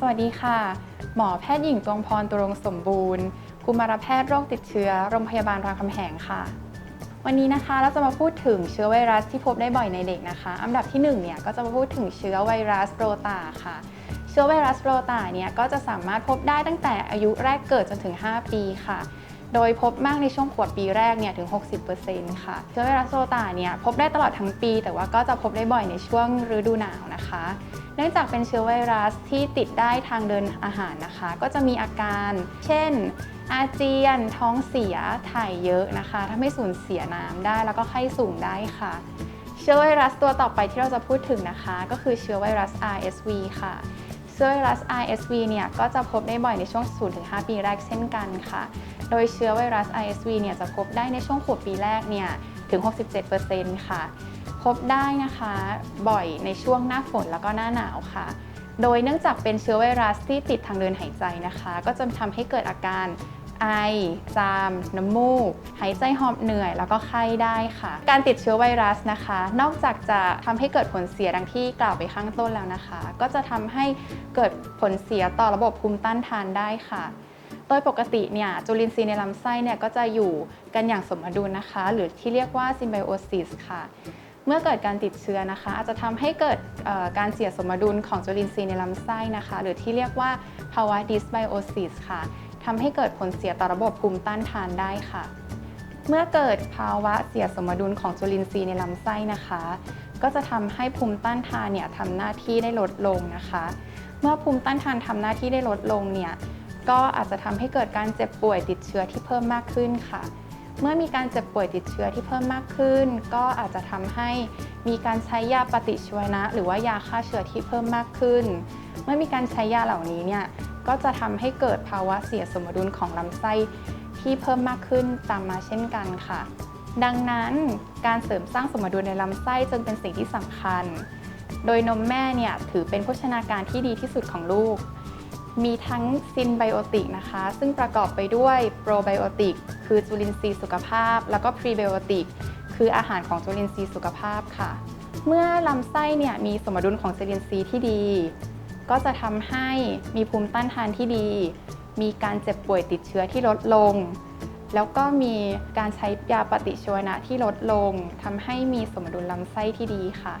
สวัสดีค่ะ หมอแพทย์หญิงตวงพรตุรงสมบูรณ์กุมารแพทย์โรคติดเชื้อ โรงพยาบาลรามคำแหงค่ะ วันนี้นะคะเราจะมาพูดถึงเชื้อไวรัสที่พบได้บ่อยในเด็กนะคะ อันดับที่1เนี่ยก็จะมาพูดถึงเชื้อไวรัสโรตาค่ะ เชื้อไวรัสโรตาเนี่ยก็จะสามารถพบได้ตั้งแต่อายุแรกเกิดจนถึง 5 ปีค่ะโดยพบมากในช่วงขวบปีแรกเนี่ยถึง 60%ค่ะ เชื้อไวรัสโรตาเนี่ยพบได้ตลอดทั้งปี แต่ว่าก็จะพบได้บ่อยในช่วงฤดูหนาวนะคะ เนื่องจากเป็นเชื้อไวรัสที่ติดได้ทางเดินอาหารนะคะ ก็จะมีอาการ เช่น อาเจียน ท้องเสีย ถ่ายเยอะนะคะทำให้สูญเสียน้ำได้ แล้วก็ไข้สูงได้ค่ะ เชื้อไวรัสตัวต่อไปที่เราจะพูดถึงนะคะ ก็คือเชื้อไวรัส RSV ค่ะเชื้อไวรัส RSV เนี่ยก็จะพบได้บ่อยในช่วง 0-5 ปีแรกเช่นกันค่ะ โดยเชื้อไวรัส RSV เนี่ยจะพบได้ในช่วงขวบปีแรกเนี่ยถึง 67%ค่ะ บได้นะคะ บ่อยในช่วงหน้าฝนแล้วก็หน้าหนาวค่ะ โดยเนื่องจากเป็นเชื้อไวรัสที่ติดทางเดินหายใจนะคะ ก็จะทำให้เกิดอาการไอ จาม น้ำมูก หายใจหอบเหนื่อย แล้วก็ไข้ได้ค่ะ การติดเชื้อไวรัสนะคะ นอกจากจะทำให้เกิดผลเสียดังที่กล่าวไปข้างต้นแล้วนะคะ ก็จะทำให้เกิดผลเสียต่อระบบภูมิต้านทานได้ค่ะ โดยปกติเนี่ยจุลินทรีย์ในลำไส้เนี่ยก็จะอยู่กันอย่างสมดุลนะคะ หรือที่เรียกว่าซิมไบโอซิสค่ะ เมื่อเกิดการติดเชื้อนะคะ อาจจะทำให้เกิดการเสียสมดุลของจุลินทรีย์ในลำไส้นะคะ หรือที่เรียกว่าภาวะดิสไบโอซิสค่ะทำให้เกิดผลเสียต่อระบบภูมิต้านทานได้ค่ะ เมื่อเกิดภาวะเสียสมดุลของจุลินทรีย์ในลำไส้นะคะ ก็จะทำให้ภูมิต้านทานเนี่ยทำหน้าที่ได้ลดลงนะคะ เมื่อภูมิต้านทานทำหน้าที่ได้ลดลงเนี่ยก็อาจจะทำให้เกิดการเจ็บป่วยติดเชื้อที่เพิ่มมากขึ้นค่ะ เมื่อมีการเจ็บป่วยติดเชื้อที่เพิ่มมากขึ้น ก็อาจจะทำให้มีการใช้ยาปฏิชีวนะ หรือว่ายาฆ่าเชื้อที่เพิ่มมากขึ้น เมื่อมีการใช้ยาเหล่านี้เนี่ยก็จะทำให้เกิดภาวะเสียสมดุลของลำไส้ที่เพิ่มมากขึ้นตามมาเช่นกันค่ะ ดังนั้นการเสริมสร้างสมดุลในลำไส้จึงเป็นสิ่งที่สำคัญ โดยนมแม่เนี่ยถือเป็นโภชนาการที่ดีที่สุดของลูก มีทั้งซินไบโอติกนะคะ ซึ่งประกอบไปด้วยโปรไบโอติก คือจุลินทรีย์สุขภาพ แล้วก็พรีไบโอติกคืออาหารของจุลินทรีย์สุขภาพค่ะ เมื่อลำไส้เนี่ยมีสมดุลของจุลินทรีย์ที่ดี ก็จะทำให้มีภูมิต้านทานที่ดี มีการเจ็บป่วยติดเชื้อที่ลดลง แล้วก็มีการใช้ยาปฏิชีวนะที่ลดลงทำให้มีสมดุลลำไส้ที่ดีค่ะ